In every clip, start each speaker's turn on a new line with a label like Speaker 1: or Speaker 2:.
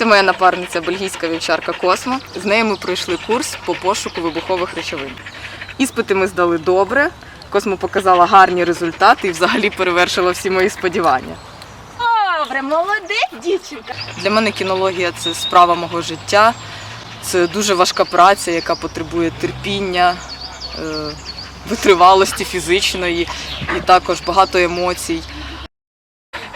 Speaker 1: Це моя напарниця бельгійська вівчарка Космо. З нею ми пройшли курс по пошуку вибухових речовин. Іспити ми здали добре. Космо показала гарні результати і взагалі перевершила всі мої сподівання.
Speaker 2: Добре, молодець, дівчинка.
Speaker 1: Для мене кінологія це справа мого життя. Це дуже важка праця, яка потребує терпіння, е, витривалості фізичної і також багато емоцій.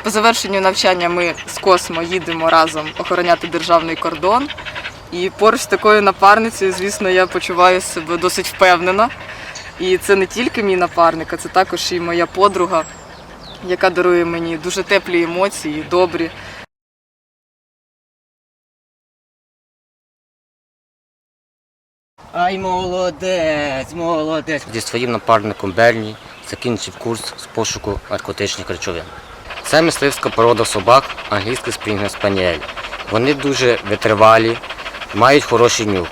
Speaker 1: По завершенню навчання ми з Космо їдемо разом охороняти державний кордон. І поруч з такою напарницею, звісно, я почуваю себе досить впевнено. І це не тільки мій напарник, а це також і моя подруга, яка дарує мені дуже теплі емоції, добрі.
Speaker 3: Ай, молодець, молодець. Зі своїм напарником Берні закінчив курс з пошуку наркотичних речовин. Це мисливська порода собак, англійський спрінгер спаніель. Вони дуже витривалі, мають хороший нюх.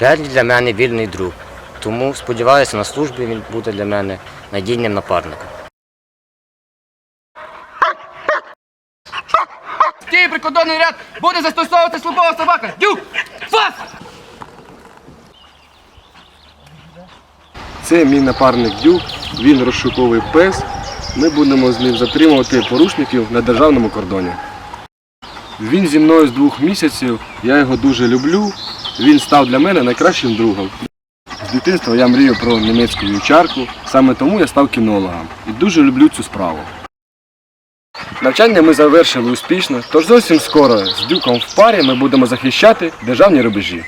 Speaker 3: Берні для мене вільний друг, тому сподіваюся, на службі він буде для мене надійним напарником.
Speaker 4: Стій, прикордонний ряд буде застосовувати службова собака. Дюк! Фас!
Speaker 5: Це мій напарник Дюк, він розшуковий пес. Ми будемо з ним затримувати порушників на державному кордоні. Він зі мною з двох місяців, я його дуже люблю. Він став для мене найкращим другом. З дитинства я мріяв про німецьку вівчарку, саме тому я став кінологом і дуже люблю цю справу. Навчання ми завершили успішно, тож зовсім скоро з дюком в парі ми будемо захищати державні рубежі.